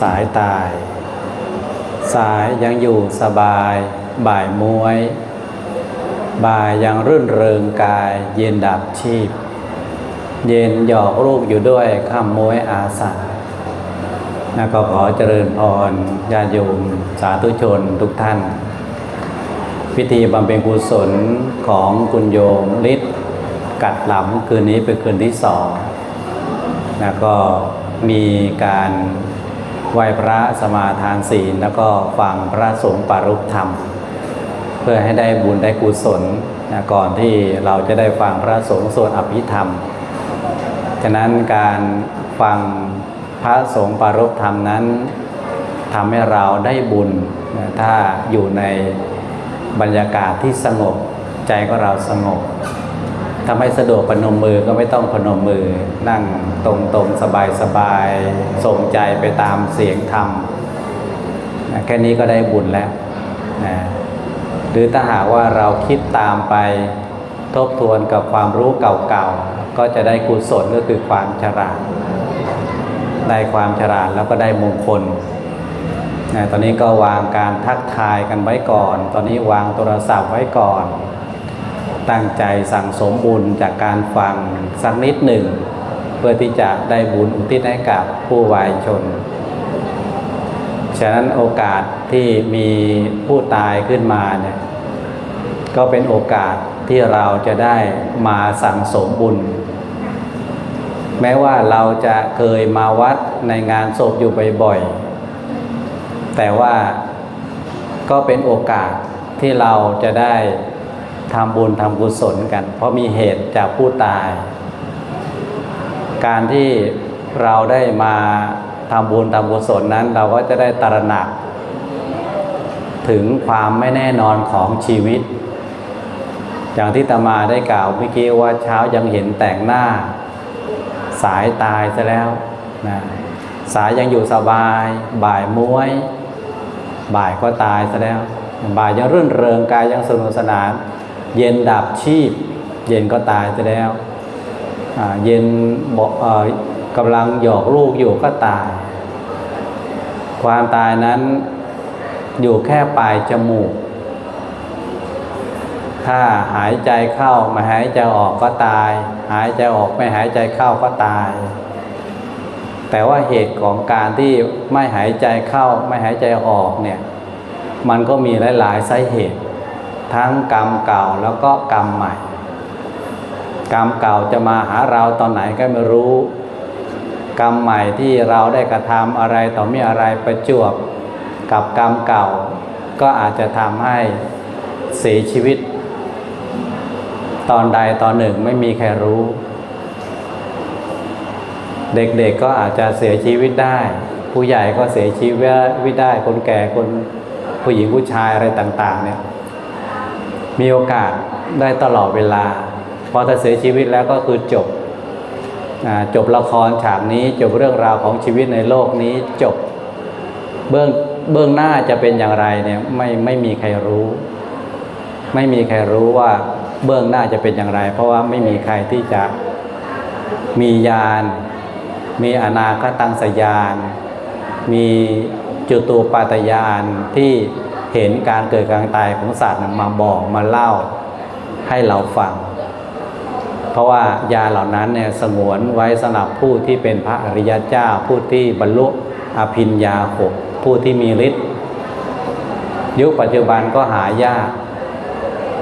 สายตาย สายยังอยู่สบาย บ่ายมวย บ่ายยังรื่นเริงกาย เย็นดับชีพ เย็นหยอกลูกอยู่ด้วยข้ามมวยอาสานะก็ขอเจริญพรญาติโยมสาธุชนทุกท่าน พิธีบำเพ็ญกุศลของคุณโยมฤทธิ์กัดหลำคืนนี้เป็นคืนที่สองนะก็มีการ ไหว้พระสมาทานศีลแล้วก็ฟังพระสงฆ์ปารุธรรม เพื่อให้ได้บุญได้กุศลนะก่อนที่เราจะได้ฟังพระสงฆ์สวดอภิธรรม ฉะนั้นการฟังพระสงฆ์ปารภธรรมนั้นทำให้เราได้บุญนะถ้าอยู่ในบรรยากาศที่สงบใจก็เราสงบ ถ้าไม่สะดวกพนมมือก็ไม่ต้องพนมมือ นั่งตรงตรงสบายสบายส่งใจไปตามเสียงธรรมแค่นี้ก็ได้บุญแล้วนะหรือถ้าหากว่าเราคิดตามไปทบทวนกับความรู้เก่าๆ ก็จะได้กุศลก็คือความฉลาด ได้ความฉลาดแล้วก็ได้มงคลนะตอนนี้ก็วางการทักทายกันไว้ก่อน ตอนนี้วางโทรศัพท์ไว้ก่อน ตั้งใจสั่งสมบุญจากการฟังสักนิดหนึ่ง เพื่อที่จะได้บุญอุทิศให้กับผู้วายชน ฉะนั้นโอกาสที่มีผู้ตายขึ้นมาเนี่ยก็เป็นโอกาสที่เราจะได้มาสั่งสมบุญ แม้ว่าเราจะเคยมาวัดในงานศพอยู่บ่อยๆแต่ว่าก็เป็นโอกาสที่เราจะได้ ทำบุญทำกุศลกัน เพราะมีเหตุจากผู้ตาย การที่เราได้มาทำบุญทำกุศลนั้น เราก็จะได้ตระหนัก ถึงความไม่แน่นอนของชีวิต อย่างที่ตมาได้กล่าวเมื่อกี้ว่าเช้ายังเห็นแต่งหน้า สายตายซะแล้วนะสายยังอยู่สบาย บ่ายม้วย บ่ายก็ตายซะแล้วบ่ายยังรื่นเริงกายยังสนุกสนาน เย็นดับชีพ เย็นก็ตายซะแล้ว เย็นบอกกำลังหยอกลูกอยู่ก็ตาย ความตายนั้นอยู่แค่ปลายจมูก ถ้าหายใจเข้าไม่หายใจออกก็ตาย หายใจออกไม่หายใจเข้าก็ตาย แต่ว่าเหตุของการที่ไม่หายใจเข้าไม่หายใจออกเนี่ย มันก็มีหลาย ๆ สาเหตุ ทั้งกรรมเก่าแล้วก็กรรมใหม่ กรรมเก่าจะมาหาเราตอนไหนก็ไม่รู้ กรรมใหม่ที่เราได้กระทำอะไรต่อมีอะไรประจวบกับกรรมเก่า ก็อาจจะทำให้เสียชีวิต ตอนใดตอนหนึ่งไม่มีใครรู้ เด็กๆก็อาจจะเสียชีวิตได้ ผู้ใหญ่ก็เสียชีวิตได้คนแก่คนผู้หญิงผู้ชายอะไรต่าง ๆ เนี่ย มีโอกาสได้ตลอดเวลา พอถ้าเสียชีวิตแล้วก็คือจบอจบละครฉากนี้จบเรื่องราวของชีวิตในโลกนี้จบเบื้องเบื้องหน้าจะเป็นอย่างไรเนี่ยไม่ไม่มีใครรู้ ไม่มีใครรู้ว่าเบื้องหน้าจะเป็นอย่างไร เพราะว่าไม่มีใครที่จะมีญาณมีอนาคตังสยาน มีจุตูปาตยานที่ เห็นการเกิดการตายของสัตว์มาบอกมาเล่าให้เราฟัง เพราะว่ายาเหล่านั้นเนี่ยสงวนไว้สำหรับผู้ที่เป็นพระอริยเจ้า ผู้ที่บรรลุอภิญญาหกผู้ที่มีฤทธิ์ยุคปัจจุบันก็หายาก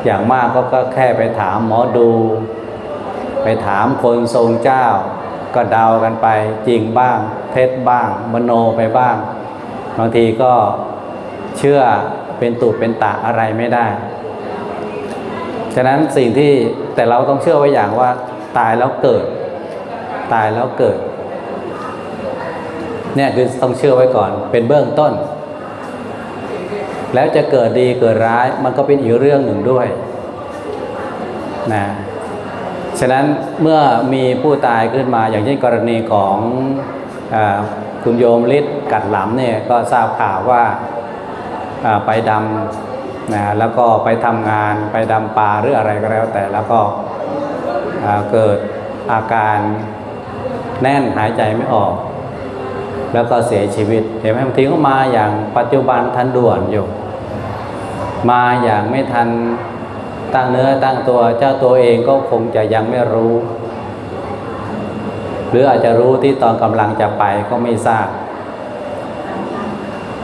อย่างมากก็ก็แค่ไปถามหมอดู ไปถามคนทรงเจ้า ก็เดากันไปจริงบ้าง เท็จบ้าง มโนไปบ้างบางทีก็ เชื่อเป็นตุเป็นตะอะไรไม่ได้ ฉะนั้นสิ่งที่แต่เราต้องเชื่อไว้อย่างว่าตายแล้วเกิด ตายแล้วเกิด เนี่ยคือต้องเชื่อไว้ก่อน เป็นเบื้องต้น แล้วจะเกิดดีเกิดร้ายมันก็เป็นอีกเรื่องหนึ่งด้วยนะฉะนั้นเมื่อมีผู้ตายขึ้นมาอย่างเช่นกรณีของอคุณโยมฤทธิ์กัดหลำเนี่ยก็ทราบข่าวว่า ไปดำนะแล้วก็ไปทำงานไปดำปลาหรืออะไรก็แล้ว แต่แล้วก็เกิดอาการแน่นหายใจไม่ออก แล้วก็เสียชีวิตเห็นไหมบางทีก็มาอย่างปัจจุบันทันด่วนอยู่ มาอย่างไม่ทันตั้งเนื้อตั้งตัวเจ้าตัวเองก็คงจะยังไม่รู้ หรืออาจจะรู้ที่ตอนกำลังจะไปก็ไม่ทราบ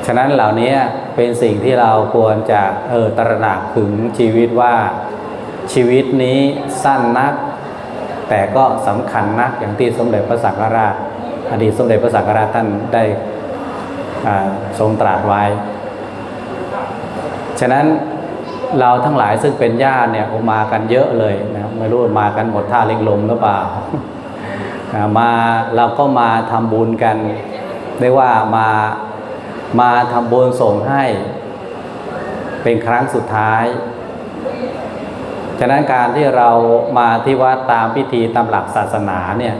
ฉะนั้นเหล่านี้ เป็นสิ่งที่เราควรจะเออตระหนักถึงชีวิตว่าชีวิตนี้สั้นนัก แต่ก็สำคัญนักอย่างที่สมเด็จพระสังฆราช อดีตสมเด็จพระสังฆราชท่านได้ทรงตรัสไว้ ฉะนั้นเราทั้งหลายซึ่งเป็นญาติเนี่ยมากันเยอะเลยนะไม่รู้มากันหมดท่าเล็งลมหรือเปล่าอ่ามาเราก็มาทำบุญกันเรียกว่ามา มาทำบุญส่งให้ เป็นครั้งสุดท้าย ฉะนั้นการที่เรามาที่วัดตามพิธีตามหลักศาสนาเนี่ย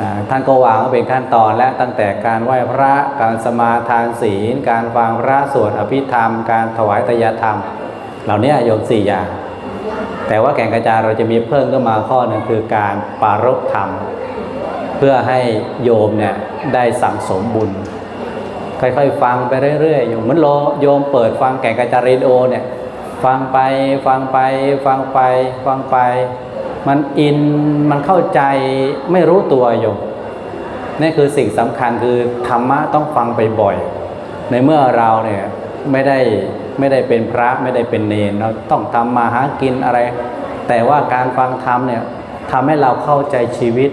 นะท่านก็วางเป็นขั้นตอนและตั้งแต่การไหว้พระการสมาทานศีล การฟังพระสวดอภิธรรม การถวายตยธรรม เหล่านี้โยมสี่อย่าง แต่ว่าแก่งกระจายเราจะมีเพิ่มขึ้นมาข้อหนึ่งคือการปารภธรรม เพื่อให้โยมเนี่ยได้สั่งสมบุญ ค่อยๆ ฟังไปเรื่อยๆอยู่เหมือนโลโยมเปิดฟังแก่งกระจารดิโอเนี่ยฟังไปฟังไปฟังไปฟังไป มันอินมันเข้าใจไม่รู้ตัวโยมนี่คือสิ่งสำคัญคือธรรมะต้องฟังไปบ่อยในเมื่อเราเนี่ยไม่ได้ไม่ได้เป็นพระไม่ได้เป็นเนรเราต้องทำมาหากินอะไร แต่ว่าการฟังธรรมเนี่ยทำให้เราเข้าใจชีวิต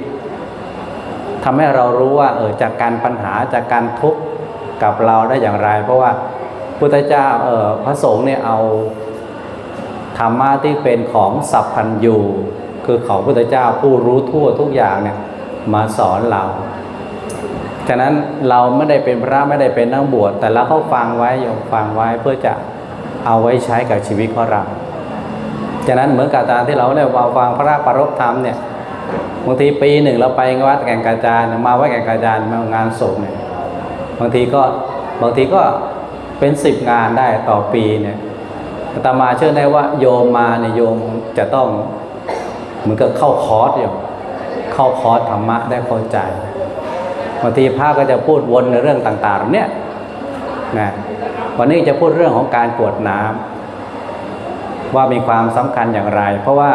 ทำให้เรารู้ว่าเออจากการปัญหาจากการทุกข์ กับเราได้อย่างไร เพราะว่าพุทธเจ้าเออพระสงฆ์เนี่ยเอาธรรมะที่เป็นของสัพพัญญูคือของพุทธเจ้าผู้รู้ทั่วทุกอย่างเนี่ยมาสอนเราฉะนั้นเราไม่ได้เป็นพระไม่ได้เป็นนักบวชแต่เราก็ฟังไว้โยมฟังไว้เพื่อจะเอาไว้ใช้กับชีวิตของเราฉะนั้นเหมือนกับการที่เราเนี่ยมาฟังพระปรบธรรมเนี่ยบางทีปีหนึ่งเราไปวัดแก่งกระจานมาวัดแก่งกระจานมางานศพเนี่ย บางทีก็บางทีก็เป็นสิบงานได้ต่อปีเนี่ยอาตมาเชื่อได้ว่าโยมมาเนี่ยโยมจะต้องเหมือนกับเข้าคอร์สโยมเข้าคอร์สธรรมะได้เข้าใจบางทีพระก็จะพูดวนในเรื่องต่างๆเนี่ยนะวันนี้จะพูดเรื่องของการกวดน้ำว่ามีความสำคัญอย่างไร เพราะว่า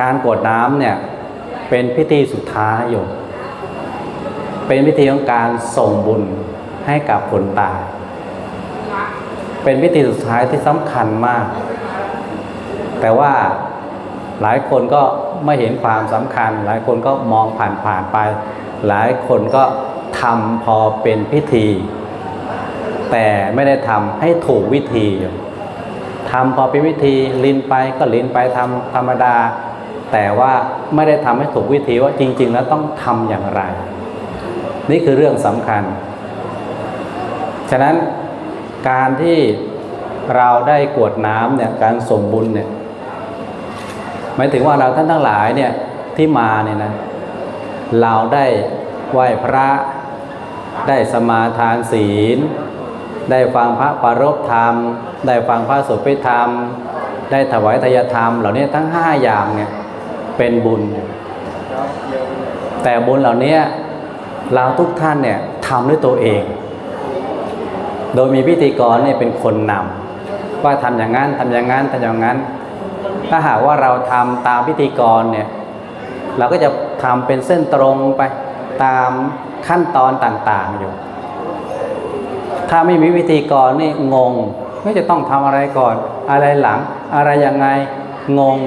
การกวดน้ำเนี่ยเป็นพิธีสุดท้ายโยม เป็นพิธีของการส่งบุญให้กับคนตาย เป็นพิธีสุดท้ายที่สำคัญมาก แต่ว่าหลายคนก็ไม่เห็นความสำคัญ หลายคนก็มองผ่านผ่านๆไป หลายคนก็ทำพอเป็นพิธี แต่ไม่ได้ทำให้ถูกวิธีอยู่ทำพอเป็นวิธีลินไปก็ลินไปทำธรรมดา แต่ว่าไม่ได้ทำให้ถูกวิธีว่าจริง ๆ แล้วต้องทำอย่างไร นี่คือเรื่องสำคัญ ฉะนั้นการที่เราได้กวดน้ำเนี่ยการส่งบุญเนี่ยหมายถึงว่าเราท่านทั้งหลายเนี่ยที่มาเนี่ยนะเราได้ไหว้พระได้สมาทานศีล ได้ฟังพระปรบธรรม ได้ฟังพระสุภิธรรม ได้ถวายทายธรรม เหล่านี้ทั้งห้าอย่างเนี่ยเป็นบุญ แต่บุญเหล่านี้ เราทุกท่านเนี่ยทำด้วยตัวเอง โดยมีพิธีกรเนี่ยเป็นคนนำว่าทำอย่างนั้นทำอย่างนั้นทำอย่างนั้น ถ้าหากว่าเราทำตามพิธีกรเนี่ยเราก็จะทำเป็นเส้นตรงไปตามขั้นตอนต่างๆอยู่ ถ้าไม่มีพิธีกรนี่งงไม่จะต้องทำอะไรก่อน อะไรหลัง อะไรยังไงงง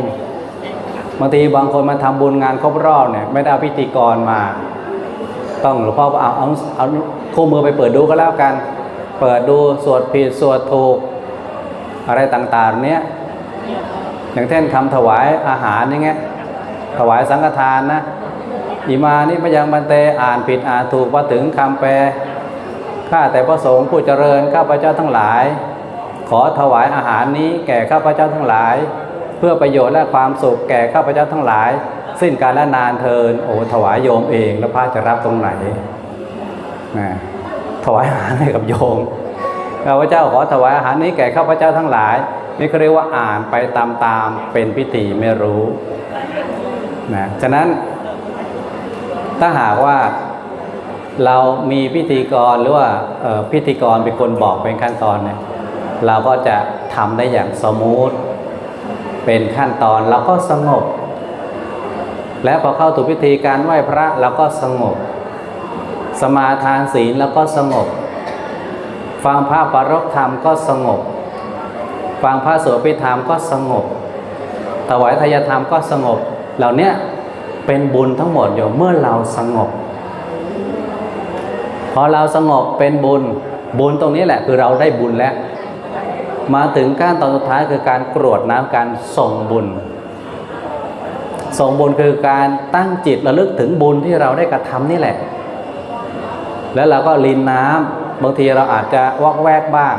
บางทีบางคนมาทำบุญงานครบรอบเนี่ยไม่ได้เอาพิธีกรมา ต้องหลวงพ่อเอาเอาเอาคู่มือไปเปิดดูก็แล้วกัน เปิดดูสวดผิดสวดถูก อะไรต่างๆเนี้ยอย่างเช่นคำถวายอาหารอย่างเงี้ยถวายสังฆทานนะอิมานิพยังบันเตอ่านผิดอ่านถูกว่าถึงคำแปลข้าแต่พระสงฆ์ผู้เจริญข้าพเจ้าทั้งหลาย ขอถวายอาหารนี้แก่ข้าพเจ้าทั้งหลาย เพื่อประโยชน์และความสุขแก่ข้าพเจ้าทั้งหลาย สิ้นการลนานเทินโอ้ถวายโยมเองแล้วพระจะรับตรงไหนนะถวายอาหารให้กับโยมข้าพเจ้าขอถวายอาหารนี้แก่ข้าพเจ้าทั้งหลาย นี่เขาเรียกว่าอ่านไปตามๆเป็นพิธีไม่รู้นะฉะนั้นถ้าหากว่าเรามีพิธีกรหรือว่าพิธีกรเป็นคนบอกเป็นขั้นตอนเนี่ยเราก็จะทำได้อย่างสมูทเป็นขั้นตอนเราก็สงบ และพอเข้าถูกพิธีการไหว้พระเราก็สงบ สมาทานศีลแล้วก็สงบ ฟังพระปรกธรรมก็สงบ ฟังพระสวดพิธรรมก็สงบ ถวายทายธรรมก็สงบ เหล่านี้เป็นบุญทั้งหมดอยู่เมื่อเราสงบ พอเราสงบเป็นบุญบุญตรงนี้แหละคือเราได้บุญแล้ว มาถึงการตอนสุดท้ายคือการกรวดน้ำการส่งบุญ ส่งบุญคือการตั้งจิตระลึกถึงบุญที่เราได้กระทำนี่แหละ แล้วเราก็ลินน้ำบางทีเราอาจจะวอกแวกบ้าง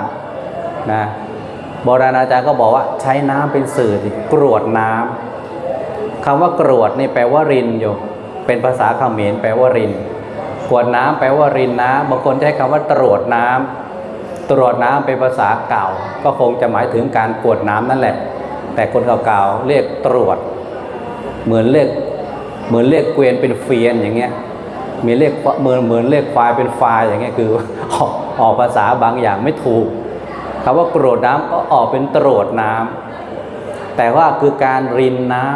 นะโบราณอาจารย์ก็บอกว่าใช้น้ำเป็นสื่อกรวดน้ำคำว่ากรวดนี่แปลว่ารินอยู่เป็นภาษาเขมรแปลว่ารินกรวดน้ำแปลว่ารินน้ำบางคนใช้คำว่าตรวจน้ำตรวจน้ำเป็นภาษาเก่า ก็คงจะหมายถึงการกรวดน้ำนั่นแหละ แต่คนเก่าๆเรียกตรวจ เหมือนเรียกเหมือนเรียกเกวียนเป็นเฟียนอย่างเงี้ยมีเรียกเหมือนเหมือนเรียกควายเป็นฟายอย่างเงี้ยคือออกออกภาษาบางอย่างไม่ถูกคำว่ากรดน้ำก็ออกเป็นตรวจน้ำแต่ว่าคือการรินน้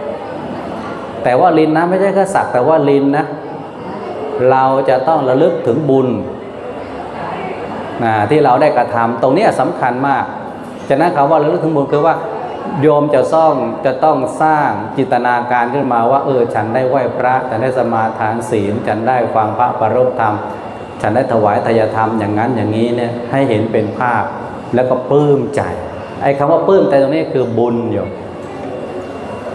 ำแต่ว่ารินน้ำไม่ใช่แค่สักแต่ว่ารินนะเราจะต้องระลึกถึงบุญนะที่เราได้กระทำตรงนี้ยสำคัญมาก ฉะนั้นคำว่าระลึกถึงบุญคือว่า โยมจะซ่องจะต้องสร้างจิตนาการขึ้นมาว่า เออ ฉันได้ไหว้พระฉันได้สมาทานศีล ฉันได้ฟังพระปรโรธรรม ฉันได้ถวายทายธรรมอย่างนั้นอย่างนี้เนี่ยให้เห็นเป็นภาพแล้วก็ปลื้มใจ ไอ้คำว่าปลื้มใจตรงนี้คือบุญโยม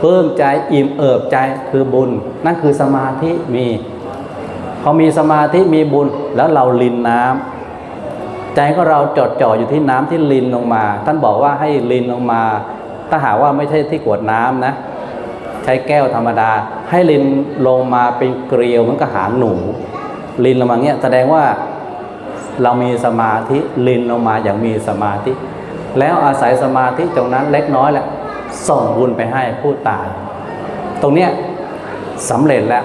ปลื้มใจอิ่มเอิบใจคือบุญ นั่นคือสมาธิมีพอมีสมาธิมีบุญแล้วเราลินน้ำใจของเราจดจ่ออยู่ที่น้ำที่ลินลงมา ท่านบอกว่าให้ลินลงมา ถ้าหากว่าไม่ใช่ที่กรวดน้ำนะ ใช้แก้วธรรมดา ให้ลินลงมาเป็นเกลียวมือนกับหางหนู ลินลงมาเงี้ยแสดงว่าเรามีสมาธิลินลงมาอย่างมีสมาธิ แล้วอาศัยสมาธิตรงนั้นเล็กน้อยแหละส่งบุญไปให้ผู้ตาย ตรงเนี้ยสำเร็จแล้ว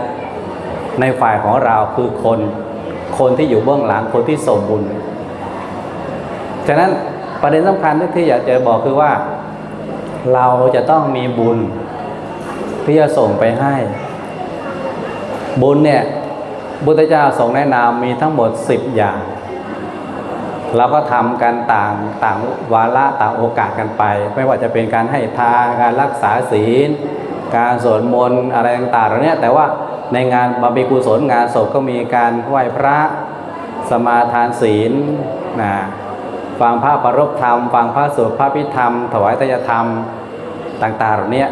ในฝ่ายของเราคือคน คนที่อยู่เบื้องหลังคนที่ส่งบุญ ฉะนั้นประเด็นสำคัญที่อยากจะบอกคือว่า เราจะต้องมีบุญที่จะส่งไปให้ บุญเนี่ยบุตรเจ้าทรงแนะนำมีทั้งหมด10อย่าง เราก็ทำกันต่างต่างวาระต่างโอกาสกันไป ไม่ว่าจะเป็นการให้ทานการรักษาศีล การสวดมนต์อะไรต่างๆเหล่านี้แต่ว่าในงานบำเพ็ญกุศลงานศพก็มีการไหว้พระสมาทานศีลนะ ฟังพระปรบธรรม ฟังพระสวดพระพิธรรม ถวายตยธรรมต่างๆเหล่านี้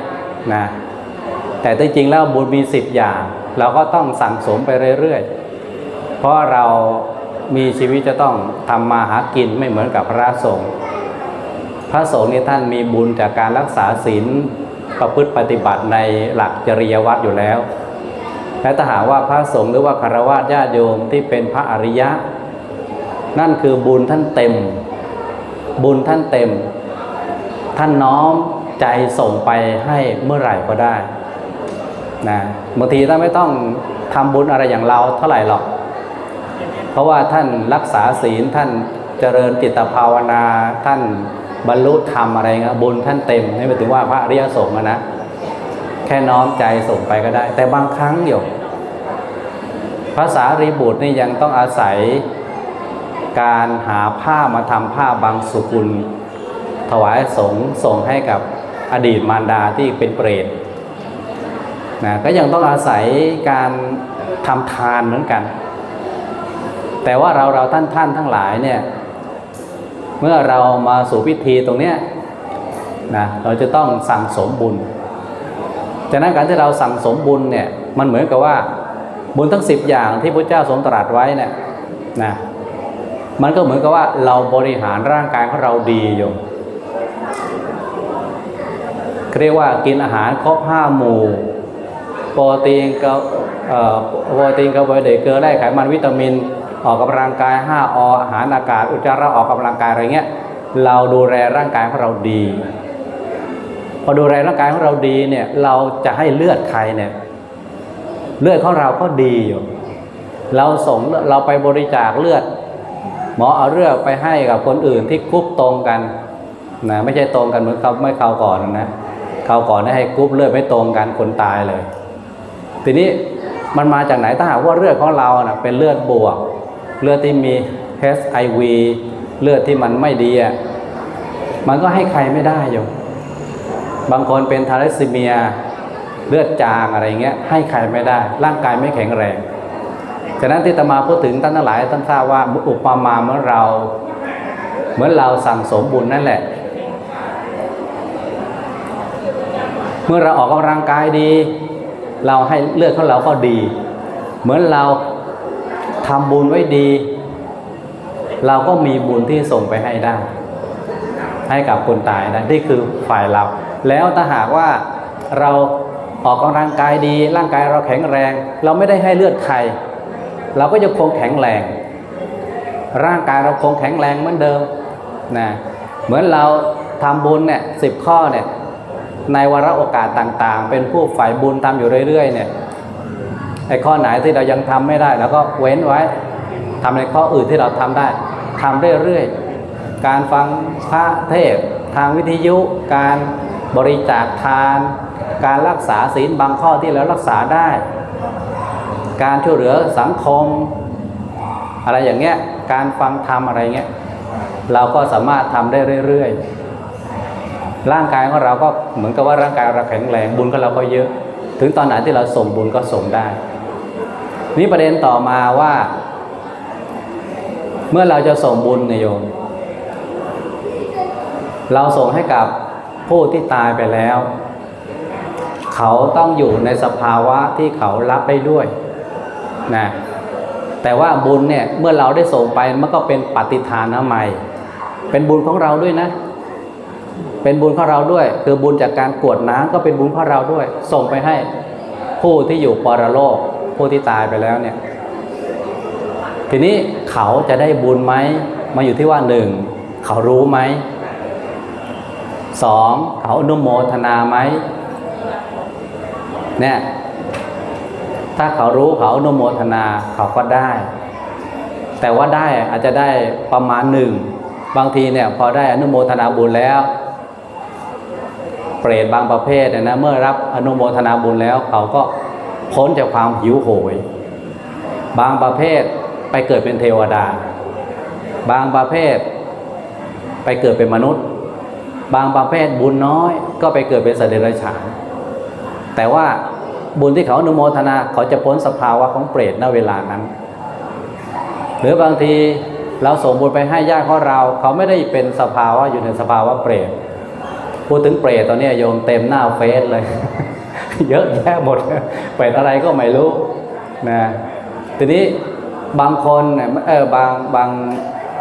นะแต่จริงๆแล้วบุญมีสิบอย่าง เราก็ต้องสั่งสมไปเรื่อยๆ เพราะเรามีชีวิตจะต้องทำมาหากินไม่เหมือนกับพระสงฆ์พระสงฆ์นี่ท่านมีบุญจากการรักษาศีลประพฤติปฏิบัติในหลักจริยวัตรอยู่แล้ว และถ้าหากว่าพระสงฆ์หรือว่าคารวะญาติโยมที่เป็นพระอริยะ นั่นคือบุญท่านเต็ม บุญท่านเต็ม ท่านน้อมใจส่งไปให้เมื่อไหร่ก็ได้นะบางทีท่านไม่ต้องทำบุญอะไรอย่างเราเท่าไหร่หรอก เพราะว่าท่านรักษาศีลท่านเจริญจิตภาวนา ท่านบรรลุธรรมอะไรเงี้ยบุญท่านเต็มนี่หมายถึงว่าพระอริยสงฆ์นะแค่น้อมใจส่งไปก็ได้ แต่บางครั้งเดี๋ยวภาษารีบุตรนี่ยังต้องอาศัย การหาผ้ามาทำผ้าบางสุกุล ถวายสงฆ์ส่งให้กับอดีตมารดาที่เป็นเปรตนะก็ยังต้องอาศัยการทำทานเหมือนกัน แต่ว่าเราเราท่านท่านทั้งหลายเนี่ยเมื่อเรามาสู่พิธีตรงเนี้ยนะเราจะต้องสั่งสมบุญจากนั้นการที่เราสั่งสมบุญเนี่ยมันเหมือนกับว่าบุญทั้งสิบอย่างที่พระเจ้าทรงตรัสไว้เนี่ยนะ มันก็เหมือนกับว่าเราบริหารร่างกายของเราดีอยู่เรียกว่ากินอาหารครบห้าหมู่โปรตีนกับโปรตีนกับไวเดเกลือแร่ไขมันวิตามินออกกำลังกาย 5 ออาหารอากาศ อุจจาระออกกำลังกายอะไรเงี้ยเราดูแลร่างกายของเราดี พอดูแลร่างกายของเราดีเนี่ยเราจะให้เลือดใครเนี่ยเลือดของเราก็ดีอยู่ เราส่งเราไปบริจาคเลือด หมอเอาเลือดไปให้กับคนอื่นที่กรุ๊ปตรงกันนะไม่ใช่ตรงกันเหมือนเขาไม่เขาก่อนนะเขาก่อนได้ให้กรุ๊ปเลือดไม่ตรงกันคนตายเลย ทีนี้มันมาจากไหนถ้าหากว่าเลือดของเรานะเป็นเลือดบวก เลือดที่มี HIV เลือดที่มันไม่ดีอะมันก็ให้ใครไม่ได้โยมบางคนเป็นทาลัสซีเมียเลือดจางอะไรเงี้ยให้ใครไม่ได้ ร่างกายไม่แข็งแรง ฉะนั้นที่ตมาพูดถึงท่านทั้งหลายท่านทราบว่าอุปมาเหมื่อนเรา เหมือนเราสั่งสมบุญนั่นแหละ เมื่อเราออกกำลังกายดี เราให้เลือดของเราก็ดี เหมือนเราทำบุญไว้ดี เราก็มีบุญที่ส่งไปให้ได้ ให้กับคนตายนะนี่คือฝ่ายเราแล้วถ้าหากว่าเราออกกำลังกายดี ร่างกายเราแข็งแรง เราไม่ได้ให้เลือดใคร เราก็ยังคงแข็งแรง ร่างกายเราคงแข็งแรงเหมือนเดิมนะเหมือนเราทำบุญเนี่ยสิบข้อเนี่ยในวาระโอกาสต่างๆ เป็นผู้ฝ่ายบุญทำอยู่เรื่อยๆเนี่ยไอ้ข้อไหนที่เรายังทำไม่ได้เราก็เว้นไว้ทำในข้ออื่นที่เราทำได้ทำเรื่อยๆการฟังพระเทศทางวิทยุ การบริจาคทาน การรักษาศีลบางข้อที่เรารักษาได้ การช่วยเหลือสังคม อะไรอย่างเงี้ยการฟังธรรมอะไรเงี้ยเราก็สามารถทำได้เรื่อยๆร่างกายของเราก็เหมือนกับว่าร่างกายเราแข็งแรงบุญของเราก็เยอะ ถึงตอนไหนที่เราส่งบุญก็ส่งได้ นี่ประเด็นต่อมาว่า เมื่อเราจะส่งบุญนยโยม เราส่งให้กับผู้ที่ตายไปแล้ว เขาต้องอยู่ในสภาวะที่เขารับได้ด้วย นะแต่ว่าบุญเนี่ยเมื่อเราได้ส่งไปมันก็เป็นปฏิทานนะใหม่ เป็นบุญของเราด้วยนะ เป็นบุญของเราด้วย คือบุญจากการกวดน้ำก็เป็นบุญของเราด้วย ส่งไปให้ผู้ที่อยู่ปรโลกผู้ที่ตายไปแล้วเนี่ยทีนี้เขาจะได้บุญไหมมาอยู่ที่ว่าหนึ่งเขารู้ไหมสองเขาอนุโมทนาไหมเนี่ย ถ้าเขารู้เขาอนุโมทนาเขาก็ได้ แต่ว่าได้อาจจะได้ประมาณหนึ่ง บางทีเนี่ยพอได้อนุโมทนาบุญแล้ว เปรตบางประเภทเนี่ยนะเมื่อรับอนุโมทนาบุญแล้ว เขาก็พ้นจากความหิวโหย บางประเภทไปเกิดเป็นเทวดา บางประเภทไปเกิดเป็นมนุษย์ บางประเภทบุญน้อย ก็ไปเกิดเป็นสัตว์เดรัจฉาน แต่ว่า บุญที่เขาอนุโมทนาเขาจะพ้นสภาวะของเปรตณเวลานั้น หรือบางทีเราส่งบุญไปให้ญาติของเรา เขาไม่ได้เป็นสภาวะอยู่ในสภาวะเปรตพูดถึงเปรตตอนนี้โยมเต็มหน้าเฟซเลย เยอะแยะหมดเปรตอะไรก็ไม่รู้นะทีนี้บางคนเออบางบาง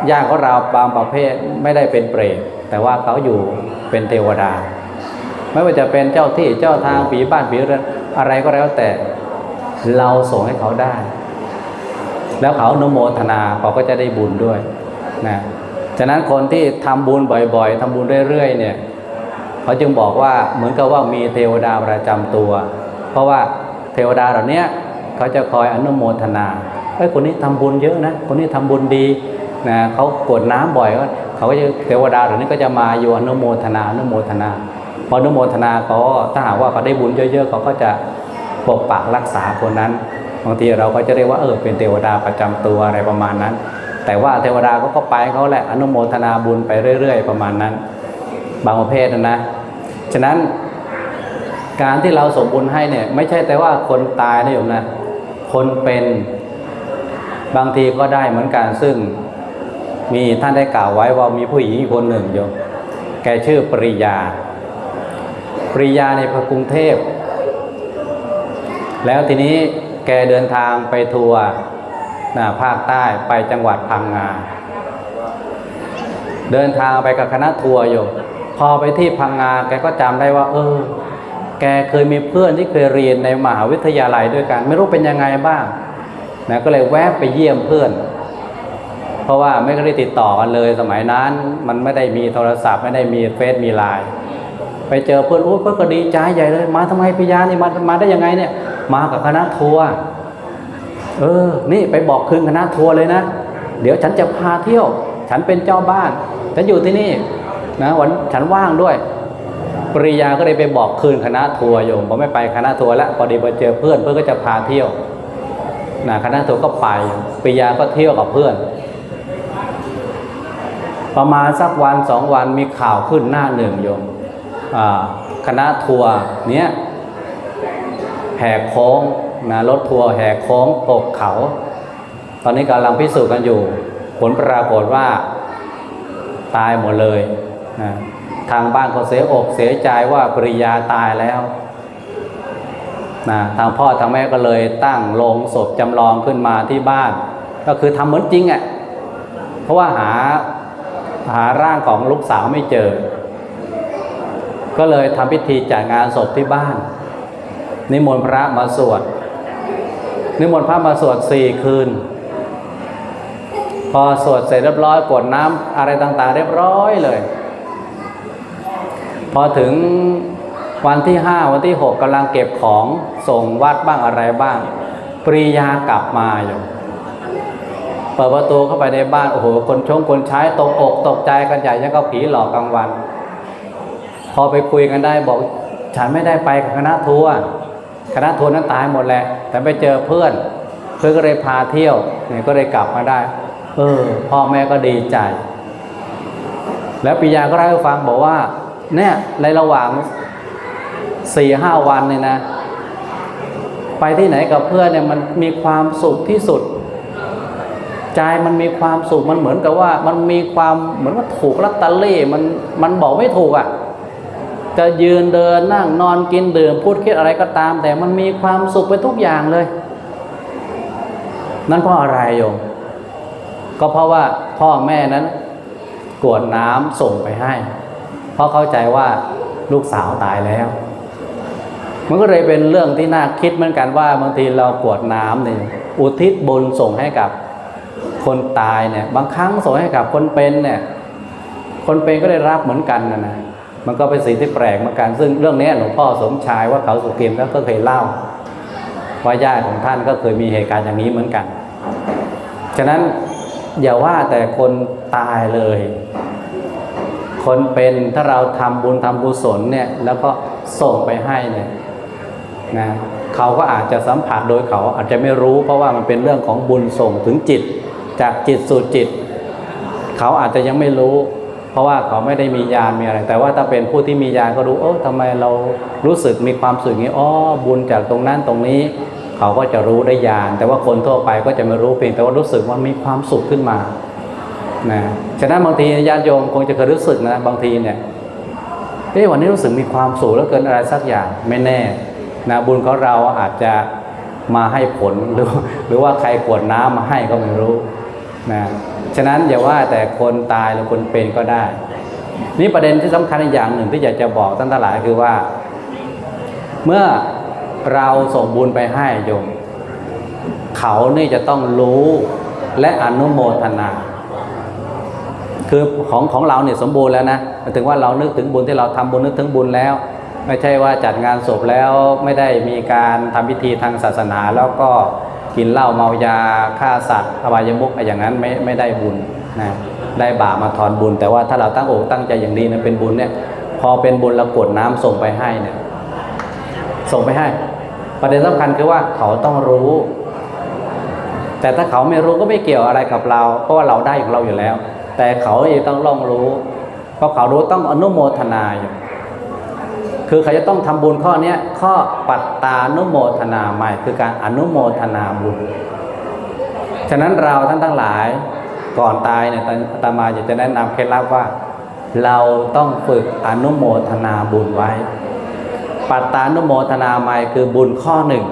ญาติของเราบางประเภทไม่ได้เป็นเปรตแต่ว่าเขาอยู่เป็นเทวดา ไม่ว่าจะเป็นเจ้าที่เจ้าทางผีบ้านผีเรือน อะไรก็แล้วแต่เราส่งให้เขาได้ แล้วเขาอนุโมทนาเขาก็จะได้บุญด้วยนะฉะนั้นคนที่ทำบุญบ่อยๆทำบุญเรื่อยๆเนี่ยเขาจึงบอกว่าเหมือนกับว่ามีเทวดาประจำตัว เพราะว่าเทวดาเหล่านี้เขาจะคอยอนุโมทนาเอ้คนนี้ทำบุญเยอะนะคนนี้ทำบุญดีนะเขากวดน้ำบ่อยก็เขาก็จะเทวดาเหล่านี้ก็จะมาอยู่อนุโมทนาอนุโมทนา ออนุโมทนาเขาถ้าหากว่าเขาได้บุญเยอะๆเขาก็จะปกปักรักษาคนนั้นบางทีเราก็จะเรียกว่าเออเป็นเทวดาประจำตัวอะไรประมาณนั้น แต่ว่าเทวดาก็ก็ไปเขาแหละอนุโมทนาบุญไปเรื่อย ๆ ประมาณนั้น บางประเภทนะนะฉะนั้นการที่เราสมบุญให้เนี่ยไม่ใช่แต่ว่าคนตายนะโยมนะคนเป็นบางทีก็ได้เหมือนกันซึ่งมีท่านได้กล่าวไว้ว่ามีผู้หญิงคนหนึ่งโยมแกชื่อปริยา ปริยาในกรุงเทพ แล้วทีนี้แกเดินทางไปทัวร์ภาคใต้ไปจังหวัดพังงา เดินทางไปกับคณะทัวร์อยู่ พอไปที่พังงาแกก็จำได้ว่า เออ แกเคยมีเพื่อนที่เคยเรียนในมหาวิทยาลัยด้วยกัน ไม่รู้เป็นยังไงบ้างนะก็เลยแวะไปเยี่ยมเพื่อน เพราะว่าไม่ได้ติดต่อกันเลยสมัยนั้น มันไม่ได้มีโทรศัพท์ไม่ได้มีเฟซมีไลน์ ไปเจอเพื่อนโอ้เพื่อนก็ดีใจใหญ่เลย มาทำไมพิยานี่มามาได้ยังไงเนี่ย มากับคณะทัวร์เออ นี่ไปบอกคืนคณะทัวร์เลยนะ เดี๋ยวฉันจะพาเที่ยว ฉันเป็นเจ้าบ้าน ฉันอยู่ที่นี่นะวันฉันว่างด้วย ปริยาก็เลยไปบอกคืนคณะทัวร์โยมผมไม่ไปคณะทัวร์แล้วพอดีไปเจอเพื่อนเพื่อนก็จะพาเที่ยวนะคณะทัวร์ก็ไปปริยาก็เที่ยวกับเพื่อน ประมาณสักวันสองวันมีข่าวขึ้นหน้าหนึ่งโยม คณะทัวร์เนี้ยแหกโค้งนะรถทัวร์แหกโค้งตกเขา ตอนนี้กำลังพิสูจน์กันอยู่ ผลปรากฏว่าตายหมดเลยนะทางบ้านเขาเสียอกเสียใจว่าปริยาตายแล้วนะทางพ่อทางแม่ก็เลยตั้งโลงศพจำลองขึ้นมาที่บ้าน ก็คือทำเหมือนจริงอะ่ะเพราะว่าหาหาร่างของลูกสาวไม่เจอ ก็เลยทำพิธีจัดงานศพที่บ้าน นิมนต์พระมาสวด นิมนต์พระมาสวดสี่คืน พอสวดเสร็จเรียบร้อยกรวดน้ำอะไรต่างๆ เรียบร้อยเลย พอถึงวันที่ห้าวันที่หกกำลังเก็บของส่งวัดบ้างอะไรบ้าง ปริยากลับมาอยู่เปิดประตูเข้าไปในบ้าน โอ้โห คนชงคนใช้ตกอกตกใจกันใหญ่ยังก็ผีหลอกกลางวัน อไปคุยกันได้บอกฉันไม่ได้ไปกับคณะทัวร์คณะทัวร์นั้นตายหมดแหละแต่ไปเจอเพื่อน เพื่อนก็เลยพาเที่ยวเนี่ยก็เลยกลับมาได้ เออ พ่อแม่ก็ดีใจ แล้วปิยาก็เล่าให้ฟังบอกว่า เนี่ยในระหว่างสี่ห้าวันเนี่ยนะ ไปที่ไหนกับเพื่อนเนี่ยมันมีความสุขที่สุด ใจมันมีความสุขมันเหมือนกับว่า มันมีความเหมือนว่าถูกลอตเตอรี่มันมันบอกไม่ถูกอะ่ะ จะยืนเดินนั่งนอนกินดื่มพูดคิดอะไรก็ตาม แต่มันมีความสุขไปทุกอย่างเลย นั่นเพราะอะไรโยมก็เพราะว่าพ่อแม่นั้นกวดน้ำส่งไปให้ เพราะเข้าใจว่าลูกสาวตายแล้ว มันก็เลยเป็นเรื่องที่น่าคิดเหมือนกันว่าบางทีเรากวดน้ำเนี่ยอุทิศบุญส่งให้กับคนตายเนี่ย บางครั้งส่งให้กับคนเป็นเนี่ย คนเป็นก็ได้รับเหมือนกันนะนะ มันก็เป็นสิ่งที่แปลกเหมือนกันซึ่งเรื่องนี้หลวงพ่อสมชายว่าเขาสุกิมก็เคยเล่าว่าญาติของท่านก็เคยมีเหตุการณ์อย่างนี้เหมือนกัน ฉะนั้นอย่าว่าแต่คนตายเลย คนเป็นถ้าเราทำบุญทำกุศลเนี่ยแล้วก็ส่งไปให้เนี่ยนะเขาก็อาจจะสัมผัสโดยเขาอาจจะไม่รู้ เพราะว่ามันเป็นเรื่องของบุญส่งถึงจิต จากจิตสู่จิต เขาอาจจะยังไม่รู้ ราะว่าเขาไม่ได้มียานมีอะไร แต่ว่าถ้าเป็นผู้ที่มียานก็รู้เออทำไมเรารู้สึกมีความสุขงนี้อ๋อบุญจากตรงนั้นตรงนี้ เขาก็จะรู้ได้ยาน แต่ว่าคนทั่วไปก็จะไม่รู้เพียงแต่ว่ารู้สึกว่ามีความสุขขึ้นมานะฉะนั้นบางทีญาติโยมคงจะเคยรู้สึกนะบางทีเนี่ยเอ๊ะวันนี้รู้สึกมีความสุขแล้วเกินอะไรสักอย่างไม่แน่นะบุญของเราอาจจะมาให้ผลหรือหรือว่าใครกวดน้ำมาให้ก็ไม่รู้ นะฉะนั้นอย่าว่าแต่คนตายหรือคนเป็นก็ได้ นี่ประเด็นที่สำคัญอีกอย่างหนึ่งที่อยากจะบอกท่านทั้งหลายคือว่า เมื่อเราส่งบุญไปให้โยม เขานี่จะต้องรู้และอนุโมทนา คือของของเราเนี่ยสมบูรณ์แล้วนะหมายถึงว่าเรานึกถึงบุญที่เราทำบุญนึกถึงบุญแล้ว ไม่ใช่ว่าจัดงานศพแล้วไม่ได้มีการทำพิธีทางศาสนาแล้วก็ กินเหล้าเมายาฆ่าสัตว์อบายมุขอะไรอย่างนั้นไม่ไม่ได้บุญนะได้บาปมาถอนบุญ แต่ว่าถ้าเราตั้งอกตั้งใจอย่างดีนะเป็นบุญเนี่ยพอเป็นบุญเรากดน้ำส่งไปให้เนี่ยส่งไปให้ ประเด็นสำคัญคือว่าเขาต้องรู้ แต่ถ้าเขาไม่รู้ก็ไม่เกี่ยวอะไรกับเรา เพราะว่าเราได้ของเราอยู่แล้ว แต่เขาเองต้องลองรู้เพราะเขารู้ต้องอนุโมทนาอยู่ คือเขาจะต้องทำบุญข้อเนี้ยข้อปัตตานุโมทนาใหม่คือการอนุโมทนาบุญ ฉะนั้นเราท่านทั้งหลายก่อนตายเนี่ยอาตมาอยากจะแนะนำเคล็ดลับว่า เราต้องฝึกอนุโมทนาบุญไว้ ปัตตานุโมทนาใหม่คือบุญข้อหนึ่ง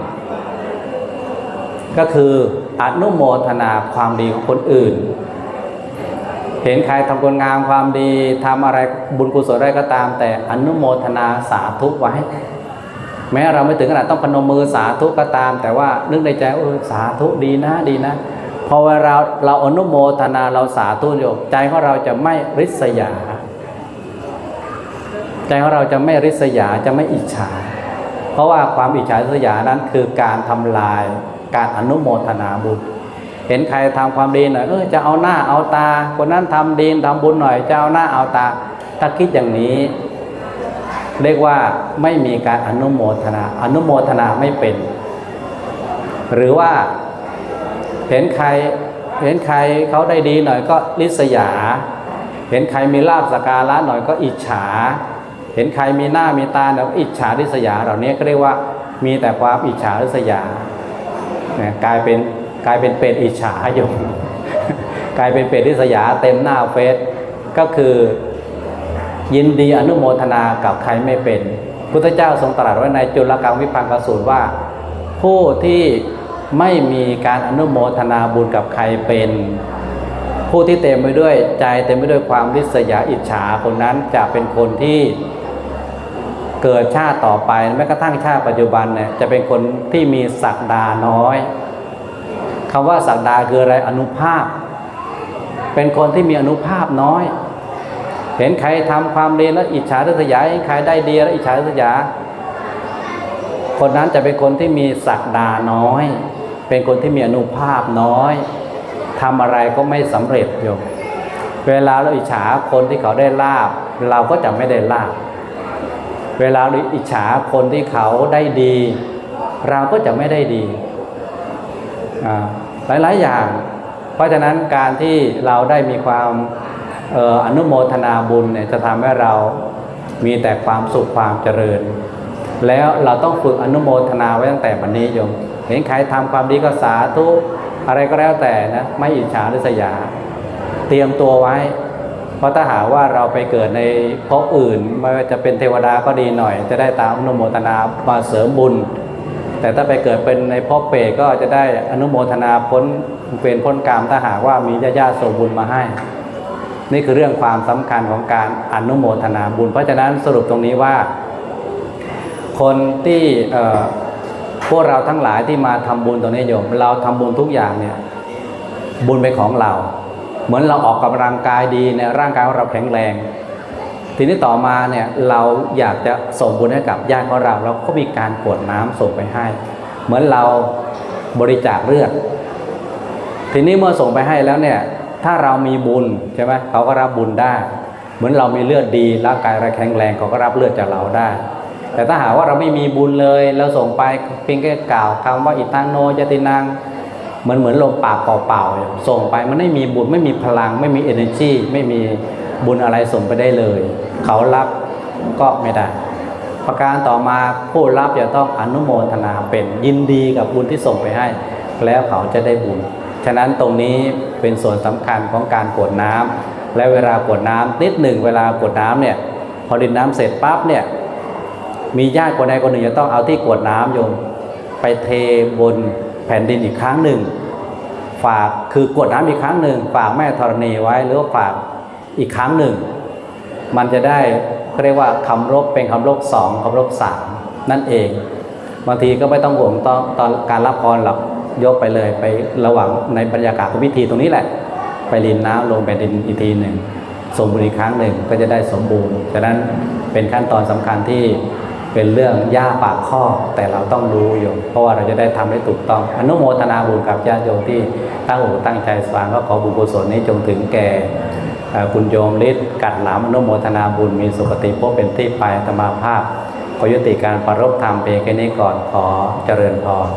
ก็คืออนุโมทนาความดีของคนอื่น เห็นใครทำคุณงามความดีทำอะไรบุญกุศลอะไรก็ตาม แต่อนุโมทนาสาธุไว้ แม้เราไม่ถึงขนาดต้องพนมมือสาธุก็ตาม แต่ว่านึกในใจเออสาธุดีนะดีนะ พอเวลาเราอนุโมทนาเราสาธุโยมใจของเราจะไม่ริษยา ใจของเราจะไม่ริษยาจะไม่อิจฉา เพราะว่าความอิจฉาริษยานั้นคือการทำลายการอนุโมทนาบุญ เห็นใครทำความดีหน่อยเออจะเอาหน้าเอาตา คนนั้นทำดีทำบุญหน่อยจะเอาหน้าเอาตา ถ้าคิดอย่างนี้ เรียกว่าไม่มีการอนุโมทนา อนุโมทนาไม่เป็น หรือว่าเห็นใครเห็นใครเขาได้ดีหน่อยก็ลิษยา เห็นใครมีลาบสการะหน่อยก็อิจฉา เห็นใครมีหน้ามีตาหน่อยอิจฉาริษยา เหล่านี้ก็เรียกว่ามีแต่ความอิจฉาริษยากลายเป็น กลายเป็นเป็ดอิจฉาอยู่กลายเป็นเป็ดริษยาเต็มหน้าเฟซก็คือ ยินดีอนุโมทนากับใครไม่เป็น พุทธเจ้าทรงตรัสไว้ในจุลกังวิพังกสูตรว่า ผู้ที่ไม่มีการอนุโมทนาบุญกับใครเป็น ผู้ที่เต็มไปด้วยใจเต็มไปด้วยความริษยาอิจฉาคนนั้นจะเป็นคนที่เกิดชาติต่อไปแม้กระทั่งชาติปัจจุบันเนี่ยจะเป็นคนที่มีศักดาน้อย คำว่าศักดาคืออะไรอนุภาพ เป็นคนที่มีอนุภาพน้อย เห็นใครทำความดีแล้วอิจฉาริษยาเห็นใครได้ดีแล้วอิจฉาริษยา คนนั้นจะเป็นคนที่มีศักดาน้อย เป็นคนที่มีอนุภาพน้อยทำอะไรก็ไม่สำเร็จโยมเวลาเราอิจฉาคนที่เขาได้ลาบ เราก็จะไม่ได้ลาบ เวลาเราอิจฉาคนที่เขาได้ดี เราก็จะไม่ได้ดี หลายๆอย่าง เพราะฉะนั้นการที่เราได้มีความออนุโมทนาบุญเนี่ยจะทำให้เรามีแต่ความสุขความเจริญ แล้วเราต้องฝึกอนุโมทนาไว้ตั้งแต่วันนี้โยมเห็นใครทำความดีก็สาธุอะไรก็แล้วแต่นะไม่อิจฉาหริษยา เตรียมตัวไว้ เพราะถ้าหาว่าเราไปเกิดในภพอื่นไม่ว่าจะเป็นเทวดาก็ดีหน่อย จะได้ตามอนุโมทนามาเสริมบุญ แต่ถ้าไปเกิดเป็นในภพเปรตก็จะได้อนุโมทนาพ้นเป็นพ้นกรรมถ้าหากว่ามีญาติญาติส่งบุญมาให้ นี่คือเรื่องความสำคัญของการอนุโมทนาบุญ เพราะฉะนั้นสรุปตรงนี้ว่า คนที่พวกเราทั้งหลายที่มาทำบุญตรงนี้โยม เราทำบุญทุกอย่างเนี่ยบุญเป็นของเรา เหมือนเราออกกำลังกายดีเนี่ยร่างกายของเราแข็งแรง ทีนี้ต่อมาเนี่ยเราอยากจะส่งบุญให้กับญาติของเรา เราก็มีการกรวดน้ำส่งไปให้ เหมือนเราบริจาคเลือดทีนี้เมื่อส่งไปให้แล้วเนี่ยถ้าเรามีบุญใช่ไหมเขาก็รับบุญได้ เหมือนเรามีเลือดดีร่างกายเราแข็งแรงเขาก็รับเลือดจากเราได้ แต่ถ้าหากว่าเราไม่มีบุญเลยเราส่งไปเพียงแค่กล่าวคำว่าอิตังโนจตินังเหมือนเหมือนลมปากเปล่าๆส่งไปมันไม่มีบุญไม่มีพลัง ไม่มี energy ไม่มี บุญอะไรส่งไปได้เลย เขารับก็ไม่ได้ ประการต่อมาผู้รับจะต้องอนุโมทนาเป็นยินดีกับบุญที่ส่งไปให้ แล้วเขาจะได้บุญ ฉะนั้นตรงนี้เป็นส่วนสำคัญของการกวดน้ำและเวลากวดน้ำนิดหนึ่งเวลากวดน้ำเนี่ยพอดินน้ำเสร็จปั๊บเนี่ยมีญาติคนใดคนหนึ่งจะต้องเอาที่กวดน้ำโยมไปเทบนแผ่นดินอีกครั้งหนึ่งฝากคือกวดน้ำอีกครั้งหนึ่งฝากแม่ธรณีไว้หรือฝาก อีกครั้งหนึ่ง มันจะได้เขาเรียกว่าคำรบเป็นคำรบสองคำรบสามนั่นเองบางทีก็ไม่ต้องห่วงตอนตอนการรับพรหรอกยกไปเลยไประหว่างในบรรยากาศของพิธีตรงนี้แหละ ไปรินน้ำลงไปดินอีกทีหนึ่งส่งบุญอีกครั้งหนึ่งก็จะได้สมบูรณ์ฉะนั้นเป็นขั้นตอนสำคัญที่เป็นเรื่องย่าปากข้อแต่เราต้องรู้อยู่ เพราะว่าเราจะได้ทำให้ถูกต้อง อนุโมทนาบุญกับญาติโยมที่ตั้งอกตั้งใจฟังก็ขอบุญกุศลนี้จงถึงแก่ คุณโยมฤทธิ์กัดหลามอนุโมทนาบุญมีสุขติพบเป็นที่ไปธรรมาภาพ ขอยุติการประรบธรรมเพียงแค่นี้ก่อนขอเจริญพร